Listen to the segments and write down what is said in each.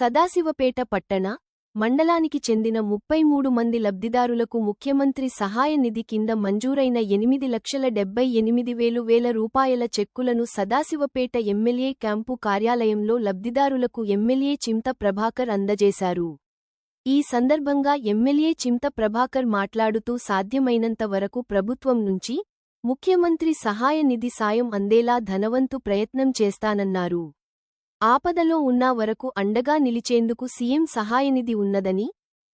సదాశివపేట పట్టణ మండలానికి చెందిన ముప్పై మూడు మంది లబ్ధిదారులకు ముఖ్యమంత్రి సహాయ నిధి కింద మంజూరైన ఎనిమిది లక్షల డెబ్బై ఎనిమిది వేలు వేల రూపాయల చెక్కులను సదాశివపేట ఎమ్మెల్యే క్యాంపు కార్యాలయంలో లబ్ధిదారులకు ఎమ్మెల్యే చింత ప్రభాకర్ అందజేశారు. ఈ సందర్భంగా ఎమ్మెల్యే చింత ప్రభాకర్ మాట్లాడుతూ సాధ్యమైనంత వరకు ప్రభుత్వం నుంచి ముఖ్యమంత్రి సహాయ నిధి సాయం అందేలా ధనవంతు ప్రయత్నం చేస్తానన్నారు. ఆపదలో ఉన్నా వరకు అండగా నిలిచేందుకు సీఎం సహాయనిధి ఉన్నదని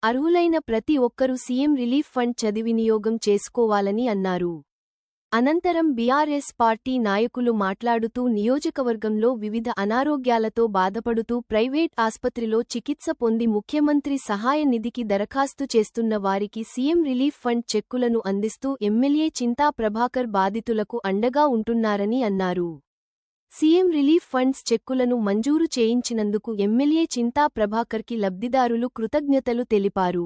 అర్హులైన ప్రతి ఒక్కరూ సీఎం రిలీఫ్ ఫండ్ చదివినియోగం చేసుకోవాలని అన్నారు. అనంతరం బీఆర్ఎస్ పార్టీ నాయకులు మాట్లాడుతూ నియోజకవర్గంలో వివిధ అనారోగ్యాలతో బాధపడుతూ ప్రైవేట్ ఆస్పత్రిలో చికిత్స పొంది ముఖ్యమంత్రి సహాయ నిధికి దరఖాస్తు చేస్తున్న వారికి సీఎం రిలీఫ్ ఫండ్ చెక్కులను అందిస్తూ ఎమ్మెల్యే చింతా ప్రభాకర్ బాధితులకు అండగా ఉంటున్నారని అన్నారు. సీఎం రిలీఫ్ ఫండ్స్ చెక్కులను మంజూరు చేయించినందుకు ఎమ్మెల్యే చింతా ప్రభాకర్కి లబ్ధిదారులు కృతజ్ఞతలు తెలిపారు.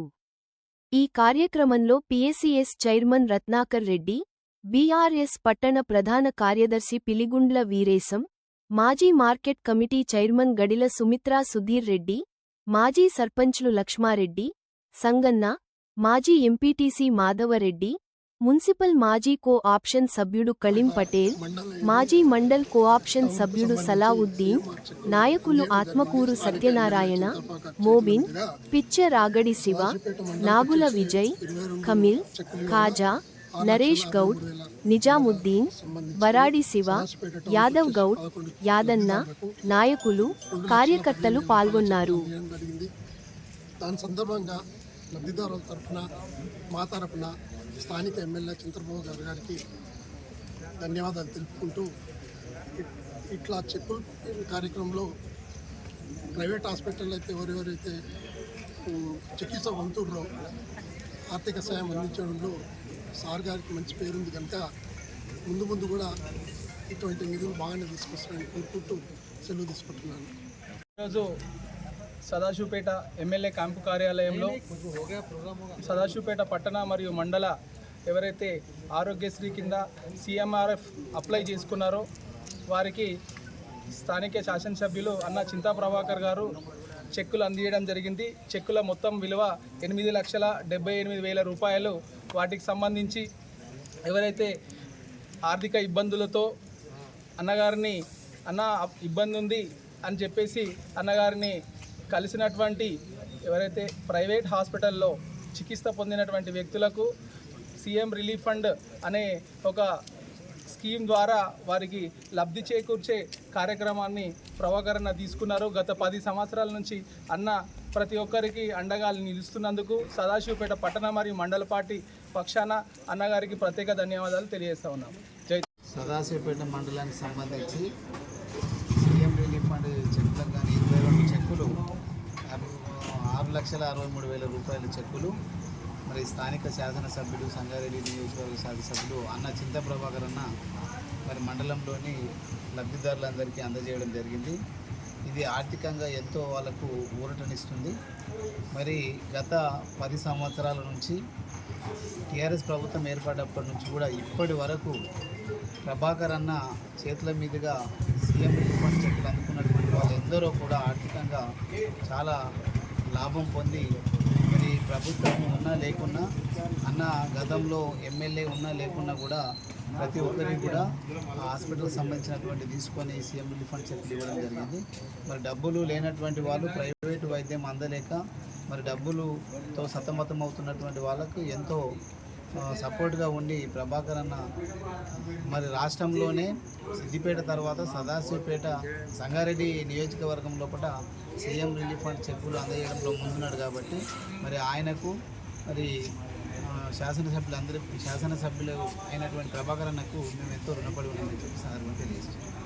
ఈ కార్యక్రమంలో PSCS chairman Ratnakar Reddy BRS పట్టణ ప్రధాన కార్యదర్శి పిలిగుండ్ల వీరేశం మాజీ market committee chairman Gadila Sumitra Sudheer Reddy మాజీ సర్పంచ్లు లక్ష్మారెడ్డి సంగన్న మాజీ ఎంపీటీసీ మాధవరెడ్డి మున్సిపల్ మాజీ కో ఆప్షన్ సభ్యుడు కలీం పటేల్ మాజీ మండల్ కోఆప్షన్ సభ్యుడు సలావుద్దీన్ నాయకులు ఆత్మకూరు సత్యనారాయణ మోబిన్ పిచ్చ రాగడి శివ నాగుల విజయ్ ఖమిల్ ఖాజా నరేష్ గౌడ్ నిజాముద్దీన్ వరాడి శివ యాదవ్ గౌడ్ యాదన్న నాయకులు కార్యకర్తలు పాల్గొన్నారు. దాని సందర్భంగా లబ్ధిదారుల తరఫున మా తరఫున స్థానిక ఎమ్మెల్యే చంద్రబాబు గారు గారికి ధన్యవాదాలు తెలుపుకుంటూ ఇట్లా చెక్కుల కార్యక్రమంలో ప్రైవేట్ హాస్పిటల్ అయితే ఎవరెవరైతే చికిత్స పొందుతుర్రో ఆర్థిక సాయం అందించడంలో సార్ గారికి మంచి పేరుంది కనుక ముందు ముందు కూడా ఇటువంటి నిధులు బాగానే తీసుకొస్తారని కోరుకుంటూ సెలవు తీసుకుంటున్నాను. ఈరోజు సదాశివపేట ఎమ్మెల్యే క్యాంపు కార్యాలయంలో సదాశివపేట పట్టణ మరియు మండల ఎవరైతే ఆరోగ్యశ్రీ కింద సిఎంఆర్ఎఫ్ అప్లై చేసుకున్నారో వారికి స్థానిక శాసనసభ్యులు అన్న చింతా ప్రభాకర్ గారు చెక్కులు అందియడం జరిగింది. చెక్కుల మొత్తం విలువ ఎనిమిది లక్షల డెబ్బై ఎనిమిది వేల రూపాయలు. వాటికి సంబంధించి ఎవరైతే ఆర్థిక ఇబ్బందులతో అన్నగారిని అన్న ఇబ్బంది ఉంది అని చెప్పేసి అన్నగారిని కలిసినటువంటి ఎవరైతే ప్రైవేట్ హాస్పిటల్లో చికిత్స పొందినటువంటి వ్యక్తులకు సీఎం రిలీఫ్ ఫండ్ అనే ఒక స్కీమ్ ద్వారా వారికి లబ్ధి చేకూర్చే కార్యక్రమాన్ని ప్రభాకరణ తీసుకున్నారు. గత పది సంవత్సరాల నుంచి అన్న ప్రతి ఒక్కరికి అండగా నిలుస్తున్నందుకు సదాశివపేట పట్టణ మరియు మండల పార్టీ పక్షాన అన్నగారికి ప్రత్యేక ధన్యవాదాలు తెలియజేస్తా ఉన్నాం. జై సదాశివపేట మండలానికి సంబంధించి సీఎం రిలీఫ్ ఫండ్ చెక్కులకు కానీ ఇరవై రెండు చెక్కులు రెండు లక్షల అరవై మూడు వేల రూపాయల చెక్కులు మరి స్థానిక శాసనసభ్యులు సంగారెడ్డి నియోజకవర్గ శాసనసభ్యులు అన్న చింత ప్రభాకర్ అన్న మరి మండలంలోని లబ్ధిదారులందరికీ అందజేయడం జరిగింది. ఇది ఆర్థికంగా ఎంతో వాళ్ళకు ఊరటనిస్తుంది. మరి గత పది సంవత్సరాల నుంచి టీఆర్ఎస్ ప్రభుత్వం ఏర్పడినప్పటి నుంచి కూడా ఇప్పటి వరకు ప్రభాకర్ అన్న చేతుల మీదుగా సీఎం రిలీఫ్ ఫండ్ చెక్కులు అందుకున్నటువంటి వాళ్ళందరూ కూడా ఆర్థికంగా చాలా లాభం పొంది మరి ప్రభుత్వం ఉన్నా లేకున్నా అన్న గతంలో ఎమ్మెల్యే ఉన్నా లేకున్నా కూడా ప్రతి ఒక్కరికి కూడా హాస్పిటల్కి సంబంధించినటువంటి తీసుకొని సీఎం రిలీఫ్ ఫండ్ చెక్కులు ఇవ్వడం జరిగింది. మరి డబ్బులు లేనటువంటి వాళ్ళు ప్రైవేటు వైద్యం అందలేక మరి డబ్బులుతో సతమతం అవుతున్నటువంటి వాళ్ళకు ఎంతో సపోర్ట్గా ఉండి ప్రభాకర్ అన్న మరి రాష్ట్రంలోనే సిద్దిపేట తర్వాత సదాశివపేట సంగారెడ్డి నియోజకవర్గం లోపల సీఎం రిలీఫ్ ఫండ్ చెక్కులు అందజేయడంలో ముందున్నాడు కాబట్టి మరి ఆయనకు మరి శాసనసభ్యులందరూ శాసనసభ్యులు అయినటువంటి ప్రభాకర్ అన్నకు మేము ఎంతో రుణపడి ఉన్నామని చెప్పి సందర్భంగా తెలియజేస్తున్నాం.